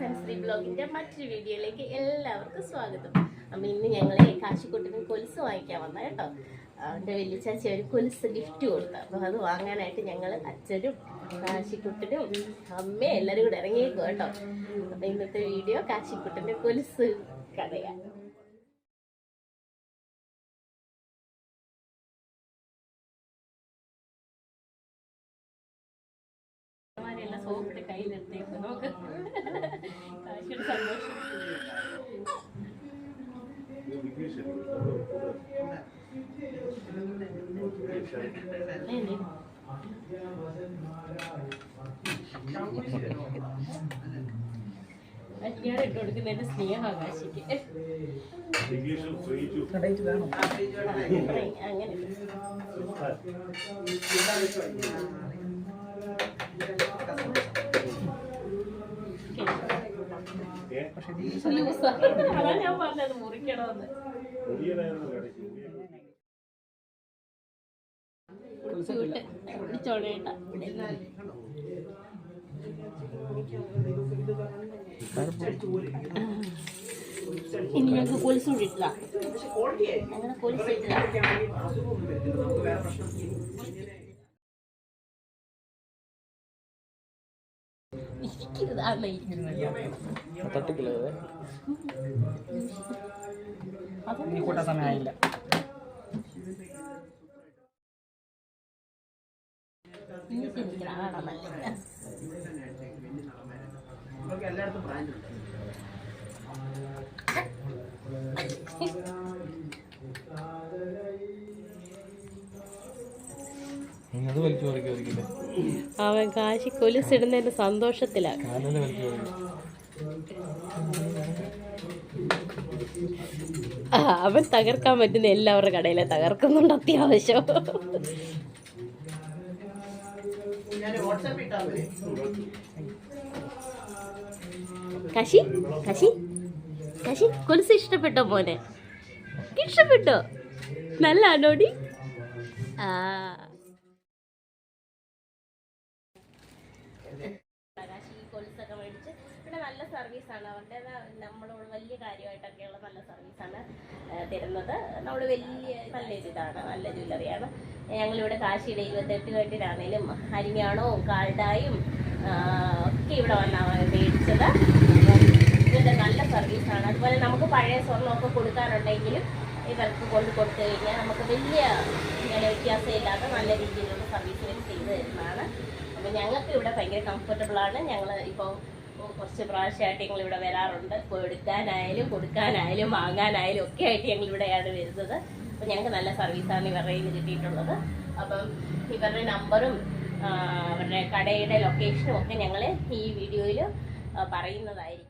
Sensory ബ്ലോഗിന്റെ മറ്റൊരു വീഡിയോയിലേക്ക് എല്ലാവർക്കും സ്വാഗതം. അപ്പം ഇന്ന് ഞങ്ങൾ കാശിക്കുട്ടിന് കൊലുസ് വാങ്ങിക്കാൻ വന്ന കേട്ടോ. എന്റെ വലിയ ചാച്ചി ഒരു കൊലുസ് ഗിഫ്റ്റ് കൊടുത്തു. അപ്പോൾ അത് വാങ്ങാനായിട്ട് ഞങ്ങൾ അച്ഛനും കാശിക്കുട്ടനും അമ്മയും എല്ലാവരും കൂടെ ഇറങ്ങിയേക്കും കേട്ടോ. അപ്പം ഇന്നത്തെ വീഡിയോ കാശിക്കുട്ടിന്റെ കൊലുസ് കഥയാണ് സോപ്പിട്ട് കയ്യിലെടുത്തേക്ക് നോക്ക്. കാശിയുടെ സന്തോഷം? ഞാൻ ഇട്ട് കൊടുക്കുന്നതിന്റെ സ്നേഹം കാശിക്ക് അങ്ങനെ. ലൂസാ. അതാ ഞാൻ പറഞ്ഞത് മുറിക്കണമെന്ന്. ചൂട്ട് പിടിച്ചോളേട്ട ഇനി ഞങ്ങൾക്ക് കൊലുസ് ഇട്ടില്ല അങ്ങനെ കൊലുസ് ഇട്ടില്ല കൂട്ടാൻ സമയമായില്ല. ഇനി ചിന്തിക്കണം ആണോ അവൻ കാശി കൊലുസിടുന്നതിന്റെ സന്തോഷത്തിലാണ് അവൻ തകർക്കാൻ പറ്റുന്ന എല്ലാവരുടെ കടയിലെ തകർക്കുന്നുണ്ട് അത്യാവശ്യം. കശി കശി കശി കൊലുസ് ഇഷ്ടപ്പെട്ടോ മോനെ? ഇഷ്ടപ്പെട്ടോ? നല്ല അടോടി ആ കാശി കൊലുസൊക്കെ മേടിച്ച് പിന്നെ നല്ല സർവീസാണ്. അവരുടെ നമ്മളോട് വലിയ കാര്യമായിട്ടൊക്കെയുള്ള നല്ല സർവീസാണ് തരുന്നത്. നമ്മൾ വലിയ നല്ല ഇതാണ് നല്ല ജ്വല്ലറിയാണ്. ഞങ്ങളിവിടെ കാശിയുടെ ഇരുപത്തെട്ട് കെട്ടിനാണേലും അരിഞ്ഞാണവും കാൽഡായും ഒക്കെ ഇവിടെ വന്നാണ് മേടിച്ചത്. ഇവരുടെ നല്ല സർവീസാണ്. അതുപോലെ നമുക്ക് പഴയ സ്വർണമൊക്കെ കൊടുക്കാനുണ്ടെങ്കിലും ഇവർക്ക് കൊണ്ട് കൊടുത്തു കഴിഞ്ഞാൽ നമുക്ക് വലിയ വില വ്യത്യാസമില്ലാതെ നല്ല രീതിയിലുള്ള സർവീസ് ഇവർ ചെയ്തു തരുന്നതാണ്. അപ്പോൾ ഞങ്ങൾക്ക് ഇവിടെ ഭയങ്കര കംഫർട്ടബിൾ ആണ്. ഞങ്ങൾ ഇപ്പോൾ കുറച്ച് പ്രാവശ്യമായിട്ട് ഞങ്ങൾ ഇവിടെ വരാറുണ്ട്. എടുക്കാനായാലും കൊടുക്കാനായാലും വാങ്ങാനായാലും ഒക്കെ ആയിട്ട് ഞങ്ങൾ ഇവിടെയാണ് വരുന്നത്. അപ്പോൾ ഞങ്ങൾക്ക് നല്ല സർവീസാണ് ഇവരുടെ കയ്യിൽ കിട്ടിയിട്ടുള്ളത്. അപ്പം ഇവരുടെ നമ്പറും അവരുടെ കടയുടെ ലൊക്കേഷനും ഒക്കെ ഞങ്ങൾ ഈ വീഡിയോയിൽ പറയുന്നതായിരിക്കും.